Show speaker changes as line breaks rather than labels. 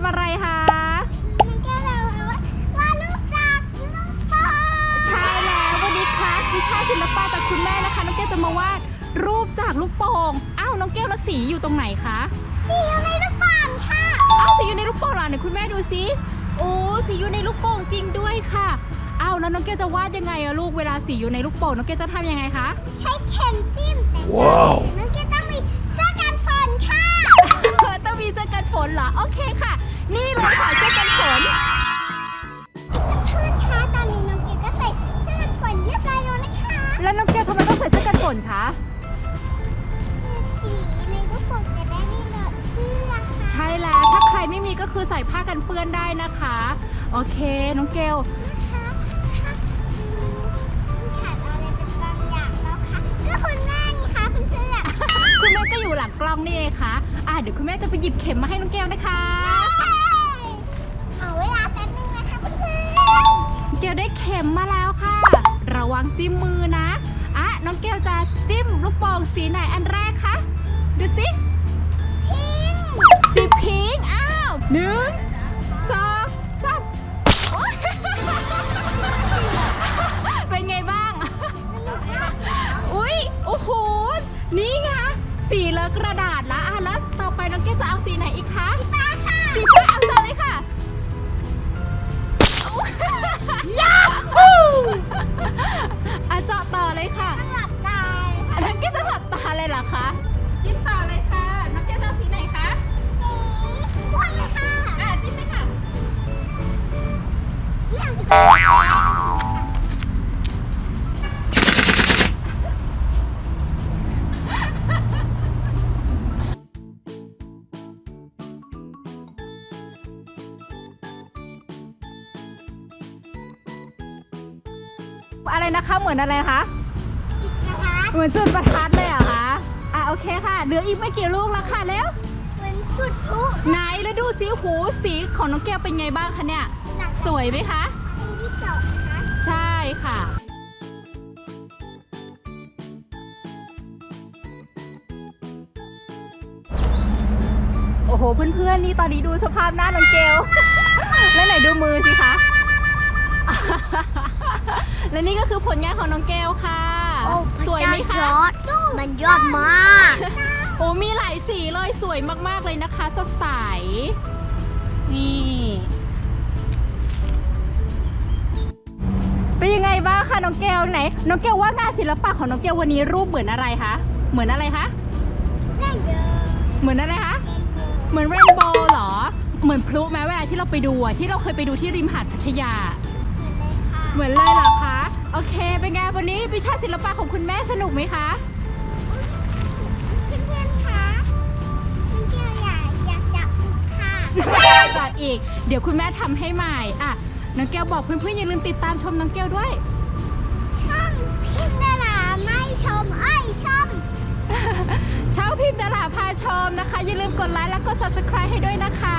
ทำอะไรคะ
น้องแก้วเราวาดรูปจากลูกโป่งใช
่แล้ววันนี้คลาวิชาศิลปะจากคุณแม่นะคะน้องแก้วจะมาวาดรูปจากลูกโป่งอ้าวน้องแก้วแล้วสีอยู่ตรงไหนคะ
สีอยู่ในลูกโป่งค่ะ
อ้าวสีอยู่ในลูกโป่งเหรอไหนคุณแม่ดูสิโอ้สีอยู่ในลูกโป่งจริงด้วยค่ะอ้าวแล้วน้องแก้วจะวาดยังไงอะลูกเวลาสีอยู่ในลูกโป่งน้องแก้วจะทำยังไงคะ
ใช้เข็มจิ้มแต่ว้าว
นี่เลยเสื้อกันฝน
เพื่อนคะตอนนี้น้องเกดก็ใส่เสื้อกันฝนเรียบร้อยแล้วนะคะแ
ล้วน้องแก้วทำไมต้องใส่เสื้อกันฝนคะ
สีในลูกโป่งจะได้ไม่เลอะเสื้อค่ะใช่
แล้วถ้าใครไม่มีก็คือใส่ผ้ากันเปื้อนได้นะคะ โอเคน้องเกล
นะคะค่ะอืมขาดอะไรเป็นบางอย่างแล้วค่ะก็คุณแม่ไงคะเพื่อ
คุณแม่ก็อยู่หลังกล้องนี่เองค่ะอะเดี๋ยวคุณแม่จะไปหยิบเข็มมาให้น้องแก้วนะคะ งจิ้มมือนะอะน้องแก้วจะจิ้มลูกโป่งสีไหนอันแรกคะ ดูสิ
พิง
สีพิงอ้าวหนึ่งสองสามโอ๊ยเป็นไงบ้าง อุ๊ยโอ้โห นี่ไง สีเลอะกระดาษละอะแล้วต่อไปน้องเกดจะเอาสีไหนอีกคะ
ป้าค่ะ สี
ฟ้าเอาจอเลยค่ะ
องที่
อะไรนะคะเหมือนอะไรคะ
จิตนะคะเห
มือนจุดประทัดเลยเหรอคะอะโอเคค่ะ เหลืออีกไม่กี่ลูกแล้วค่ะแล้ว
เหมือนจุดพลุไ
หนแล้วดูสีหูสีของน้องแก้วเป็นไงบ้างคะเนี่ย
หนักสวยไหมค
ะเป็น
ที่ สองนะคะ
ใช่ค่ะ โอ้โห เพื่อนๆ นี่ตอนนี้ดูสภาพหน้าน้องเกล แล้วไหนดูมือสิคะ และนี่ก็คือผลงานของน้องเกลค่ะสวยไหมคะ
มันยอดมาก โอ
้มีหลายสีเลยสวยมากๆเลยนะคะ สดใส คะน้องแก้วไหนน้องแก้วว่างานศิลปะของน้องแก้ววันนี้รูปเหมือนอะไรคะเหมือนอะไรคะ
เล่นเดิม
เหมือนอะไรคะ
เล่นเดิมเหมื
อนเรนโบว์เหรอ เหมือนพลุไหมเวลาที่เราไปดูอะที่เราเคยไปดูที่ริมหาดพัทยาเ
หมือนเลยค่ะเหม
ือนเลยเหรอคะโอเคเป็นไงวันนี้วิชาศิลปะของคุณแม่สนุกไหมคะ
เพื่อนๆคะน้องเกียวอยากอยากจับอีกค่ะ
จัดอีก เดี๋ยวคุณแม่ทำให้ใหม่อะน้องแก้วบอกเพื่อนๆอย่าลืมติดตามชมน้องแก้วด้วย อย่าลืมกดไลค์และกด subscribe ให้ด้วยนะคะ